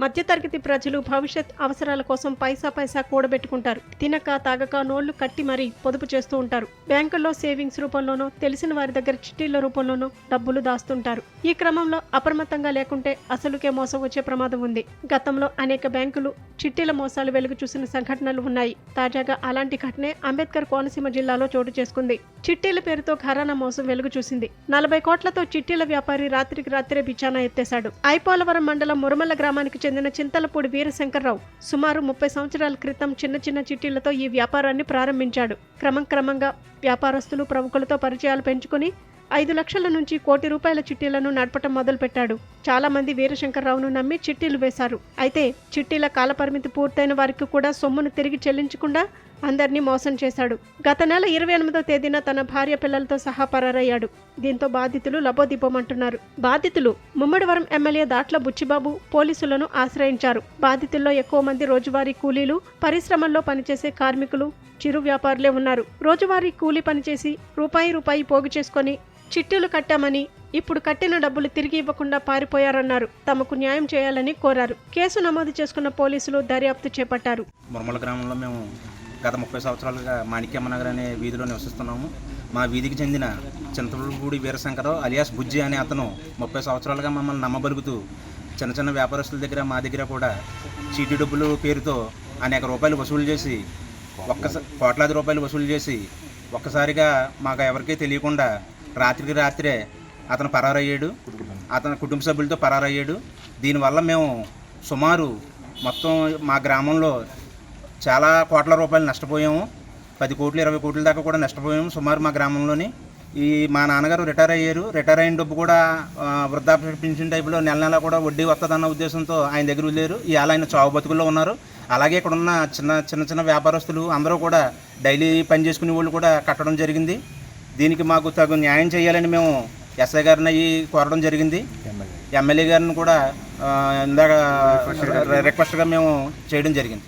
మధ్యతరగతి ప్రజలు భవిష్యత్ అవసరాల కోసం పైసా పైసా కూడబెట్టుకుంటారు. తినక తాగక నోళ్ళు కట్టి మరీ పొదుపు చేస్తూ ఉంటారు. బ్యాంకుల్లో సేవింగ్స్ రూపంలోనో తెలిసిన వారి దగ్గర చిట్టీల రూపంలోనో డబ్బులు దాస్తుంటారు. ఈ క్రమంలో అప్రమత్తంగా లేకుంటే అసలుకే మోసం వచ్చే ప్రమాదం ఉంది. గతంలో అనేక బ్యాంకులు చిట్టీల మోసాలు వెలుగు చూసిన సంఘటనలు ఉన్నాయి. తాజాగా అలాంటి ఘటనే అంబేద్కర్ కోనసీమ జిల్లాలో చోటు చేసుకుంది. చిట్టీల పేరుతో ఘరానా మోసం వెలుగు చూసింది. నలభై కోట్లతో చిట్టీల వ్యాపారి రాత్రికి రాత్రే బిచానా ఎత్తేశాడు. ఐపోలవరం మండలం మురమల్ల గ్రామానికి చెందిన చింతలపూడి వీరశంకర్రావు సుమారు ముప్పై సంవత్సరాల క్రితం చిన్న చిన్న చిట్టీలతో ఈ వ్యాపారాన్ని ప్రారంభించాడు. క్రమం క్రమంగా వ్యాపారస్తులు ప్రముఖులతో పరిచయాలు పెంచుకుని ఐదు లక్షల నుంచి కోటి రూపాయల చిట్టీలను నడపటం మొదలుపెట్టాడు. చాలా మంది వీరశంకర్రావును నమ్మి చిట్టీలు వేశారు. అయితే చిట్టీల కాలపరిమితి పూర్తయిన వారికి కూడా సొమ్మును తిరిగి చెల్లించకుండా అందరినీ మోసం చేశాడు. గత నెల ఇరవై ఎనిమిదో తేదీన తన భార్య పిల్లలతో సహా పరారయ్యాడు. దీంతో బాధితులు లబోదిబ్బమంటున్నారు. బాధితులు ముమ్మడివరం ఎమ్మెల్యే దాట్ల బుచ్చిబాబు పోలీసులను ఆశ్రయించారు. బాధితుల్లో ఎక్కువ మంది రోజువారీ కూలీలు పరిశ్రమల్లో పనిచేసే కార్మికులు చిరు వ్యాపారులే ఉన్నారు. రోజువారీ కూలీ పనిచేసి రూపాయి రూపాయి పోగు చేసుకొని చిట్టీలు కట్టామని ఇప్పుడు కట్టిన డబ్బులు తిరిగి ఇవ్వకుండా పారిపోయారన్నారు. తమకు న్యాయం చేయాలని కోరారు. కేసు నమోదు చేసుకున్న పోలీసులు దర్యాప్తు చేపట్టారు. గ్రామంలో మేము గత ముప్పై సంవత్సరాలుగా మాణిక్యమ్మ నగర్ అనే వీధిలో నివసిస్తున్నాము. మా వీధికి చెందిన చింతలపూడి వీరశంకరరావు అలియాస్ బుజ్జి అనే అతను ముప్పై సంవత్సరాలుగా మమ్మల్ని నమ్మబలుగుతూ చిన్న చిన్న వ్యాపారస్తుల దగ్గర మా దగ్గర కూడా చీటీ డబ్బులు పేరుతో అనేక రూపాయలు వసూలు చేసి ఒక్కసారి కోట్లాది రూపాయలు వసూలు చేసి ఒక్కసారిగా మాకు ఎవరికీ తెలియకుండా రాత్రికి రాత్రే అతను పరారయ్యాడు. అతని కుటుంబ సభ్యులతో పరారయ్యాడు. దీనివల్ల మేము సుమారు మొత్తం మా గ్రామంలో చాలా కోట్ల రూపాయలు నష్టపోయాము. పది కోట్లు ఇరవై కోట్ల దాకా కూడా నష్టపోయాము సుమారు మా గ్రామంలోని. ఈ మా నాన్నగారు రిటైర్ అయ్యారు. రిటైర్ అయిన డబ్బు కూడా వృద్ధాప్య పెన్షన్ టైపులో నెల నెల కూడా వడ్డీ వస్తుందన్న ఉద్దేశంతో ఆయన దగ్గర లేరు ఇవాళ ఆయన చావు బతుకుల్లో ఉన్నారు. అలాగే ఇక్కడ ఉన్న చిన్న చిన్న చిన్న వ్యాపారస్తులు అందరూ కూడా డైలీ పని చేసుకునే వాళ్ళు కూడా కట్టడం జరిగింది. దీనికి మాకు తగు న్యాయం చేయాలని మేము ఎస్ఐ గారిని అయ్యి కోరడం జరిగింది. ఎమ్మెల్యే. గారిని కూడా ఇందాక రిక్వెస్ట్గా మేము చేయడం జరిగింది.